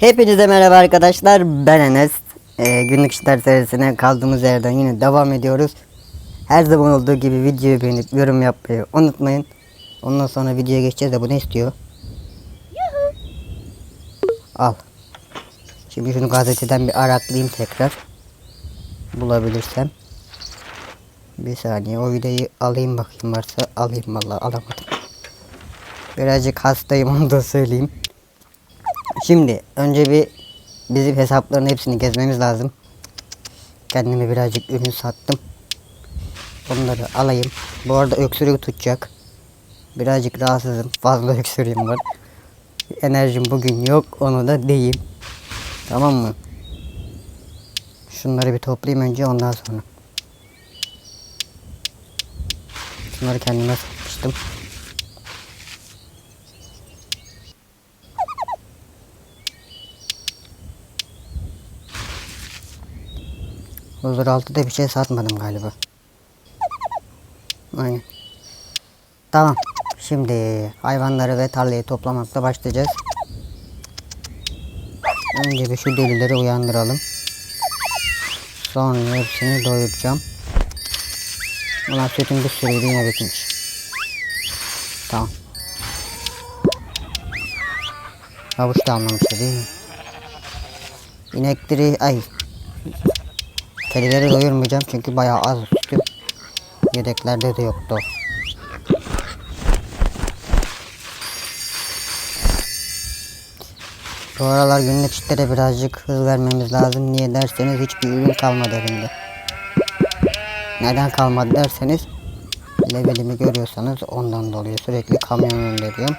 Hepinize merhaba arkadaşlar. Ben Enes. Ee, günlük işler serisine kaldığımız yerden yine devam ediyoruz. Her zaman olduğu gibi videoyu beğenip yorum yapmayı unutmayın. Ondan sonra videoya geçeceğiz de bu ne istiyor? Al. Şimdi şunu gazeteden bir araklayayım tekrar. Bulabilirsem. Bir saniye o videoyu alayım bakayım varsa alayım vallahi alamadım. Birazcık hastayım onu da söyleyeyim. Şimdi önce bir bizim hesapların hepsini gezmemiz lazım. Kendime birazcık ürün sattım. Onları alayım. Bu arada öksürük tutacak. Birazcık rahatsızım. Fazla öksürüğüm var. Enerjim bugün yok. Onu da diyeyim. Tamam mı? Şunları bir toplayayım önce ondan sonra. Şunları kendime satmıştım. Huzur altıda bir şey satmadım galiba. Aynen. Tamam. Şimdi hayvanları ve tarlayı toplamakla başlayacağız. Önce bir şu delileri uyandıralım. Sonra hepsini doyuracağım. Ulan sütün bir sürü yine bitmiş. Tamam. Havuç da almamıştı değil mi? İnekleri ay Kedileri doyurmayacağım çünkü bayağı az sütüm. Yedeklerde de yoktu. Bu aralar günlük işlere birazcık hız vermemiz lazım. Niye derseniz hiçbir ürün kalmadı elimde. Neden kalmadı derseniz levelimi görüyorsanız ondan dolayı sürekli kamyon gönderiyorum.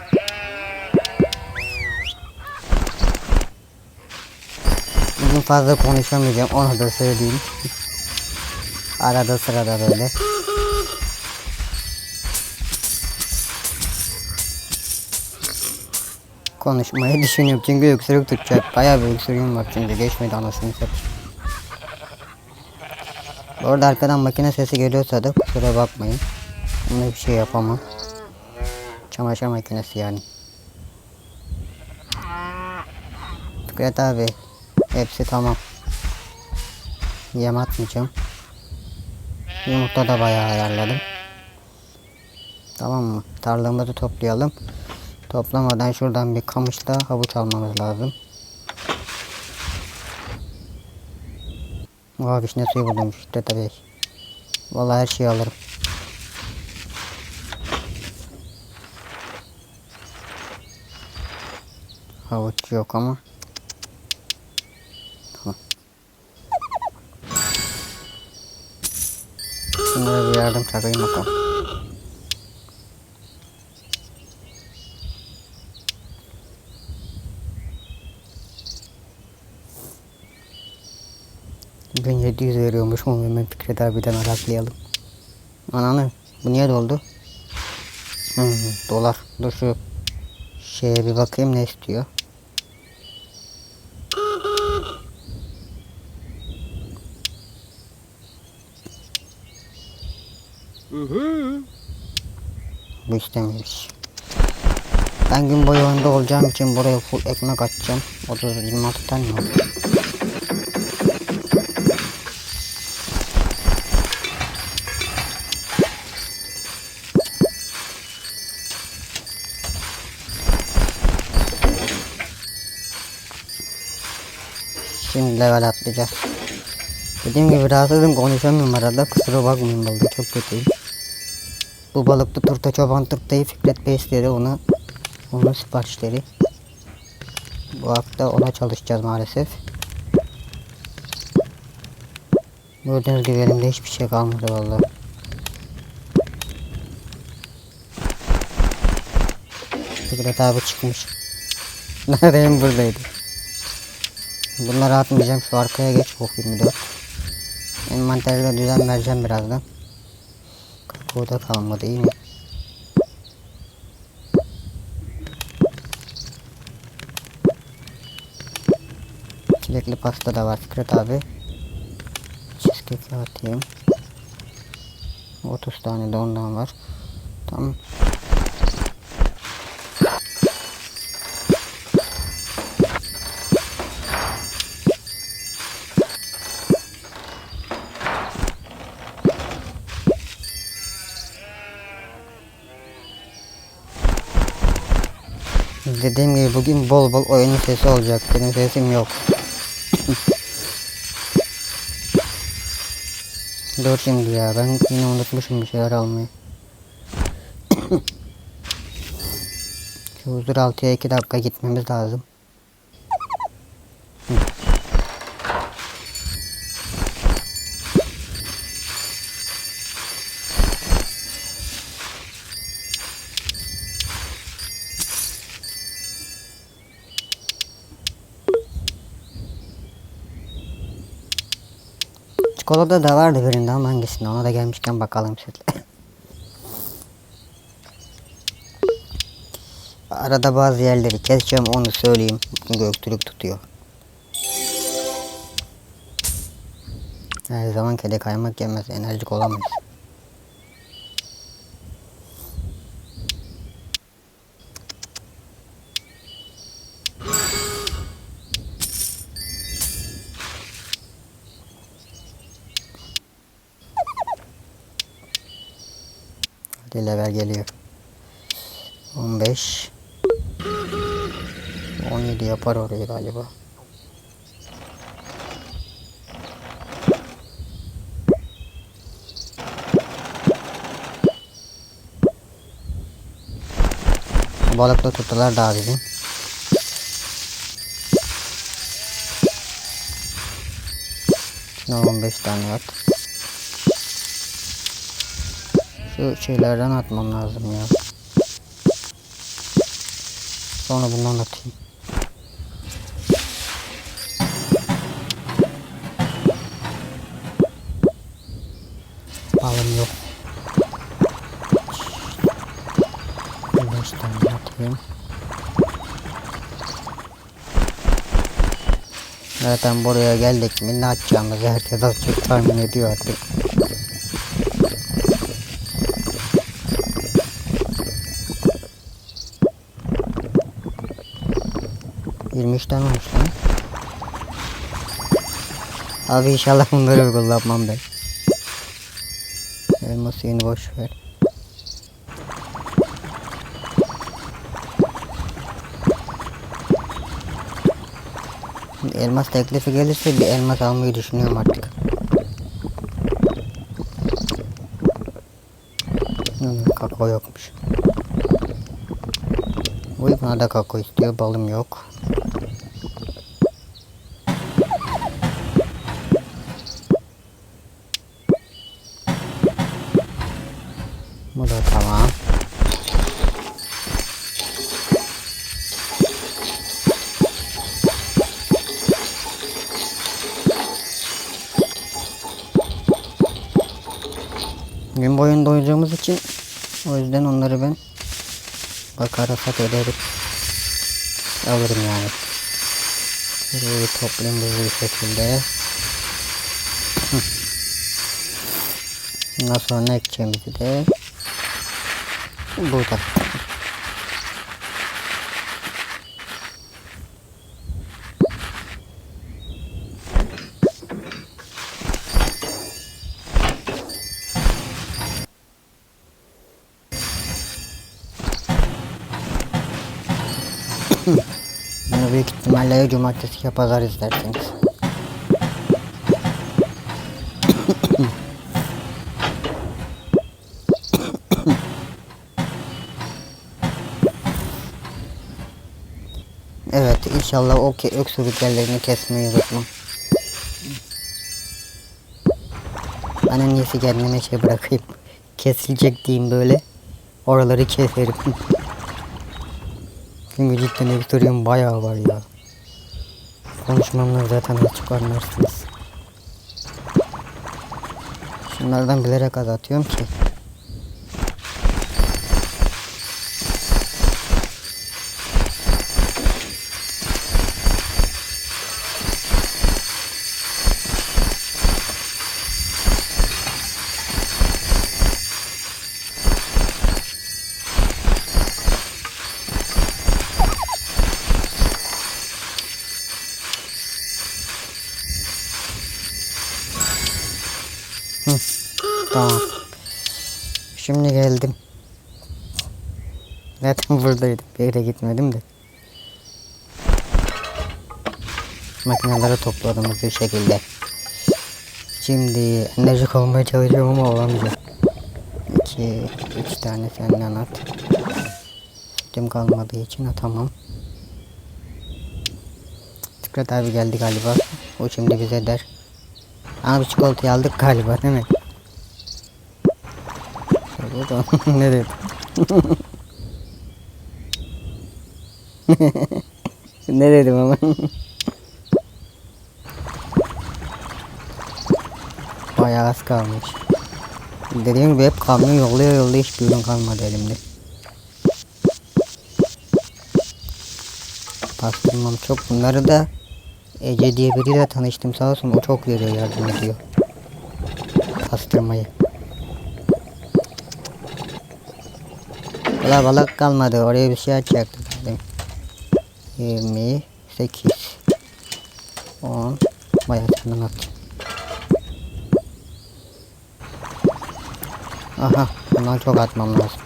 Bugün fazla konuşamayacağım onu da söyleyeyim. Arada sırada böyle. Konuşmayı düşünüyorum çünkü öksürük tutacak. Bayağı bir öksürüğüm var çünkü geçmedi anasını satayım. Bu arada arkadan makine sesi geliyorsa da kusura bakmayın. Buna bir şey yapamam. Çamaşır makinesi yani. Fikret abi Hepsi tamam. Yem atmayacağım. Yumurta da bayağı ayarladım. Tamam mı? Tarlamızı toplayalım. Toplamadan şuradan bir kamışla havuç almamız lazım. Oha vişne suyu buldum işte tabii. Vallahi her şeyi alırım. Havuç yok ama. Yardım çakayım bakalım. Bugün 700 veriyormuş mu hemen Fikret abiden araklayalım. Ananı bu niye doldu? Hmm, dolar. Dur şu şeye bir bakayım ne istiyor. Bu istemiyoruz. Ben gün boyu oyunda olacağım için buraya full ekmek atacağım. 30 26 tane mi? Şimdi level atlayacağız. Dediğim gibi rahatsızım konuşamıyorum arada kusura bakmayın vallahi çok kötüyüm. Bu balıklı turta çoban turtayı Fikret Bey istedi onu. Onun siparişleri. Bu hafta ona çalışacağız maalesef. Gördüğünüz gibi elimde hiçbir şey kalmadı vallahi. Fikret abi çıkmış. Neredeyim buradaydı. Bunları atmayacağım şu arkaya geç bok 24. Envanterde düzen vereceğim birazdan. Kakao da kalmadı iyi mi? Çilekli pasta da var Fikret abi. Cheesecake atayım. 30 tane de ondan var. Tamam. Bugün bol bol oyunun sesi olacak. Benim sesim yok. Dur şimdi ya ben yine unutmuşum bir şeyler almayı. Şu huzur altıya iki dakika gitmemiz lazım. Hı. Çikolata da vardı birinde ama hangisinde ona da gelmişken bakalım şöyle. Arada bazı yerleri keseceğim onu söyleyeyim. Çünkü öksürük tutuyor. Her zaman kede kaymak yemez. Enerjik olamayız. Hadi level geliyor. 15 17 yapar orayı galiba. Balıkla tuttular daha bizim. Şuna 15 tane at. Şu şeylerden atmam lazım ya. Sonra bundan atayım. Balım yok. Beş atayım. Zaten buraya geldik mi ne atacağımızı herkes az çok tahmin ediyor artık. Yirmi üç tane olmuş lan. Abi inşallah bunları kullanmam ben. Elma suyunu boş ver. Elmas teklifi gelirse bir elmas almayı düşünüyorum artık. Hmm, kakao yokmuş. Uy bana da kakao istiyor balım yok. Bu da tamam. Gün boyunda doyacağımız için o yüzden onları ben bakar hasat ederim. Alırım yani. Burayı toplayayım hızlı bir şekilde. Hı. Ondan sonra ne de burada. Büyük ihtimalle ya cumartesi ya pazar izlersiniz. Evet inşallah o ke öksürük yerlerini kesmeyi unutmam. İyisi kendime şey bırakayım. Kesilecek diyeyim böyle. Oraları keserim. Çünkü cidden öksürüğüm bayağı var ya. Konuşmamla zaten açık anlarsınız. Şunlardan bilerek az atıyorum ki. buradaydık. Bir yere gitmedim de. Makineleri topladığımız bir şekilde. Şimdi enerjik olmaya çalışıyorum ama olamayacağım. 2 3 tane fenden at. Tüm kalmadığı için atamam. Tıkrat abi geldi galiba. O şimdi bize der. Abi çikolatayı aldık galiba değil mi? Ne dedi? ne dedim ama? Bayağı az kalmış. Dediğim gibi hep kamyon yolluyor yolluyor hiçbir ürün kalmadı elimde. Pastırmam çok. Bunları da Ece diye biriyle tanıştım sağ olsun o çok veriyor yardım ediyor. Pastırmayı. Valla balık kalmadı oraya bir şey açacaktık. 28 10 Bayağı senden atacağım. Aha bundan çok atmam lazım.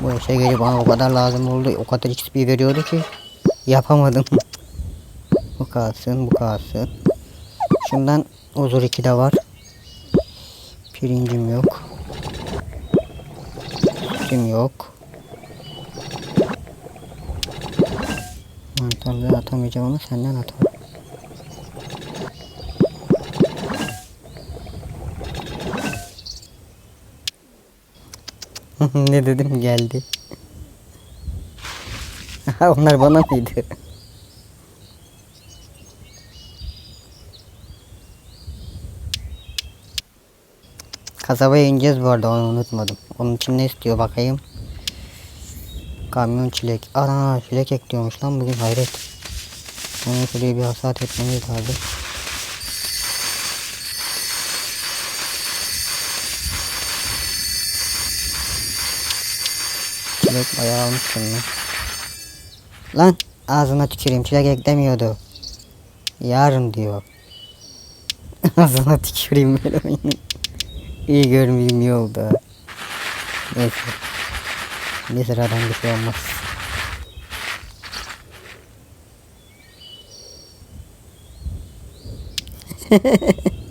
Bu işe gelip bana o kadar lazım oldu. O kadar XP veriyordu ki yapamadım. bu kalsın bu kalsın. Şundan huzur 2 de var. Pirincim yok. Sütüm yok. Mantarları atamayacağım ama senden atarım. ne dedim geldi. Onlar bana mıydı? Kasabaya ineceğiz bu arada onu unutmadım. Onun için ne istiyor bakayım. Kamyon çilek. Ana çilek ekliyormuş lan bugün hayret. Onu şuraya bir hasat etmemiz lazım. Çilek bayağı almışsın lan. Lan ağzına tüküreyim çilek eklemiyordu. Yarın diyor. ağzına tüküreyim böyle. İyi görmeyeyim iyi oldu. Neyse. Bir sıradan bir şey olmaz.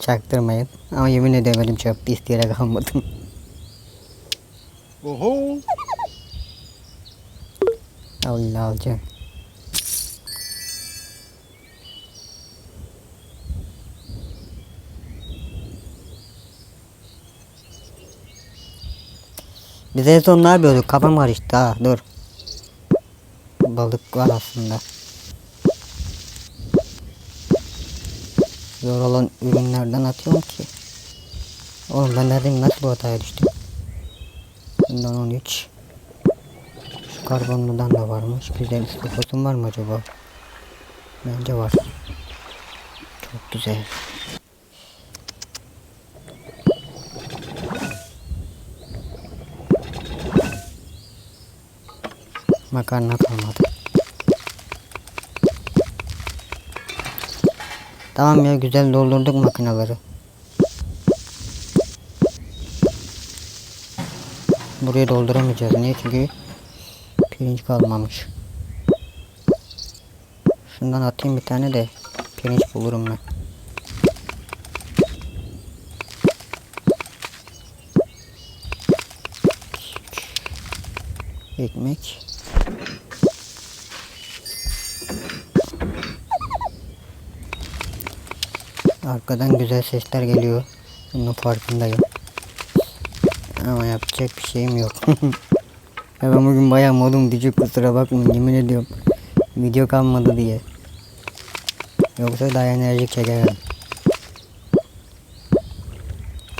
Çaktırmayın. Ama yemin edemedim çok isteyerek almadım. Oho. Allah alacağım. Biz son ne yapıyorduk? Kafam karıştı ha. Dur. Balık var aslında. Zor olan ürünlerden atıyorum ki. Oğlum ben neredeyim? Nasıl bu hataya düştüm? Bundan 13. Şu karbonludan da varmış. Güzel istakotum var mı acaba? Bence var. Çok güzel. Makarna kalmadı. Tamam ya güzel doldurduk makineleri. Buraya dolduramayacağız. Niye? Çünkü pirinç kalmamış. Şundan atayım bir tane de pirinç bulurum ben. Ekmek. Arkadan güzel sesler geliyor. Bunun farkındayım. Ama yapacak bir şeyim yok. ya ben bugün bayağı modum düşük kusura bakmayın yemin ediyorum. Video kalmadı diye. Yoksa daha enerjik çekerim.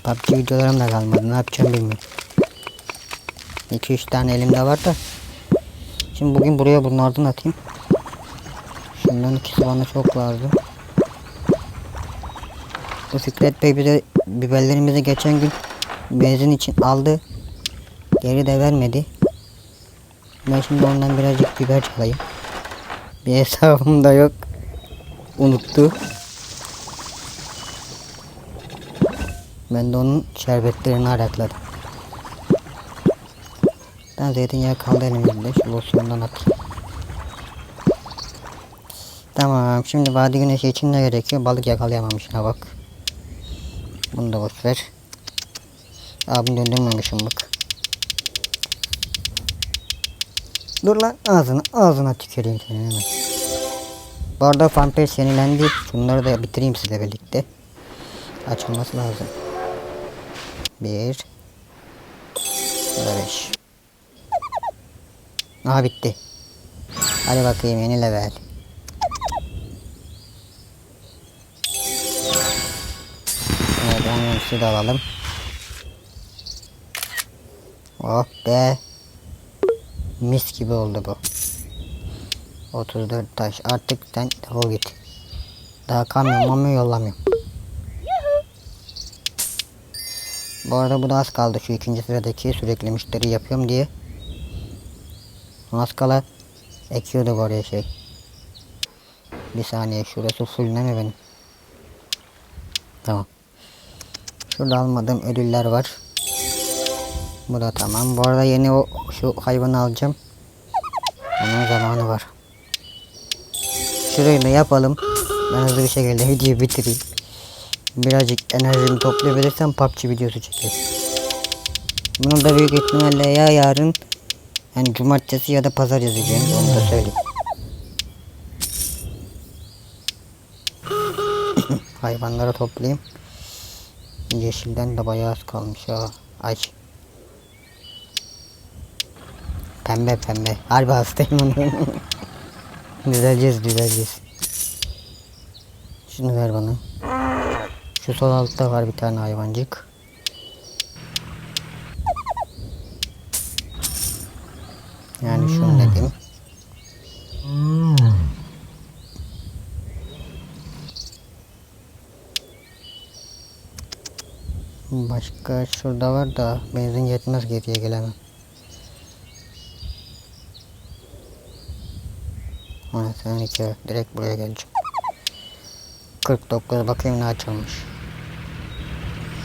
PUBG videolarım da kalmadı ne yapacağım bilmiyorum. 2-3 tane elimde var da. Şimdi bugün buraya bunlardan atayım. Şundan ikisi bana çok lazım. Bu Fikret Bey bize biberlerimizi geçen gün benzin için aldı. Geri de vermedi. Ben şimdi ondan birazcık biber çalayım. Bir hesabım da yok. Unuttu. Ben de onun şerbetlerini arakladım. Ben zeytinyağı kaldı elimizde. Şu losyondan atayım. Tamam. Şimdi vadi güneşi için ne gerekiyor? Balık yakalayamamışsın bak. Bunu da boş ver. Abim döndürmemişim bak. Dur lan ağzına ağzına tüküreyim senin hemen. Bu arada fanpage yenilendi. Şunları da bitireyim sizle birlikte. Açılması lazım. Bir. Beş. Aha bitti. Hadi bakayım yeni level. Evet onu da alalım. Oh be. Mis gibi oldu bu. 34 taş. Artık sen defol git. Daha kamyon mamyon yollamıyorum. Bu arada bu da az kaldı. Şu ikinci sıradaki sürekli müşteri yapıyorum diye. Az kala ekiyorduk oraya şey. Bir saniye şurası full mi benim? Tamam. Şurada almadığım ödüller var. Bu da tamam. Bu arada yeni o şu hayvanı alacağım. Onun zamanı var. Şurayı da yapalım. Ben hızlı bir şekilde videoyu bitireyim. Birazcık enerjimi toplayabilirsem PUBG videosu çekeyim. Bunu da büyük ihtimalle ya yarın yani cumartesi ya da pazar yazacağım. Onu da söyleyeyim. Hayvanları toplayayım. Yeşilden de bayağı az kalmış ha. Ay. Pembe pembe. Harbi hastayım onu. düzeleceğiz düzeleceğiz. Şunu ver bana. Şu sol altta var bir tane hayvancık. Yani şunu dedim. Başka şurada var da benzin yetmez geriye gelemem. Sen iki direkt buraya geleceğim. 49 bakayım ne açılmış.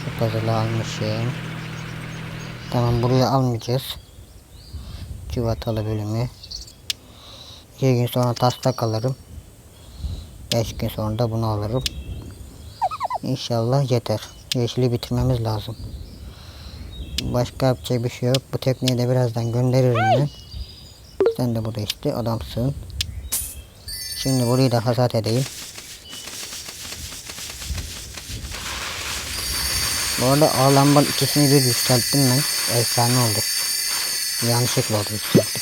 Şu puzzle'ı almışım. Tamam buraya almayacağız. Civatalı bölümü. 2 gün sonra taslak alırım. 5 gün sonra da bunu alırım. İnşallah yeter. Yeşili bitirmemiz lazım. Başka yapacak bir şey yok. Bu tekneyi de birazdan gönderirim ben. Sen de burada işte adamsın. Şimdi burayı da hasat edeyim. Bu arada ağlamban ikisini bir yükselttim ben. Efsane oldu. Yanlışlıkla oldu yükselttim.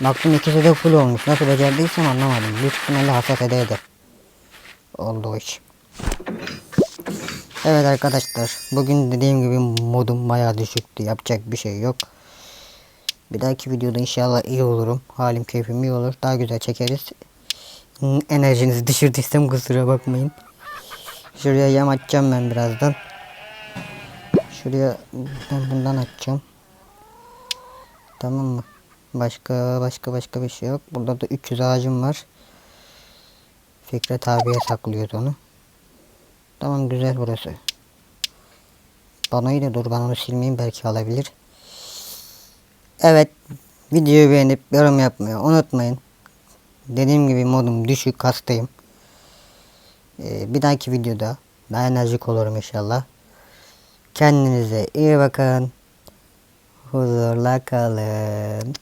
Baktım ikisi de full olmuş. Nasıl becerdiysem anlamadım. Büyük ihtimalle hasat ede ede. Oldu o iş. Evet arkadaşlar. Bugün dediğim gibi modum bayağı düşüktü. Yapacak bir şey yok. Bir dahaki videoda inşallah iyi olurum. Halim keyfim iyi olur. Daha güzel çekeriz. Enerjinizi düşürdüysem kusura bakmayın. Şuraya yam açacağım ben birazdan. Şuraya ben bundan açacağım. Tamam mı? Başka başka başka bir şey yok. Burada da 300 ağacım var. Fikret abiye saklıyordu onu. Tamam güzel burası. Bana da dur ben onu silmeyeyim belki alabilir. Evet videoyu beğenip yorum yapmayı unutmayın. Dediğim gibi modum düşük hastayım. Ee, bir dahaki videoda daha enerjik olurum inşallah. Kendinize iyi bakın. Huzurla kalın.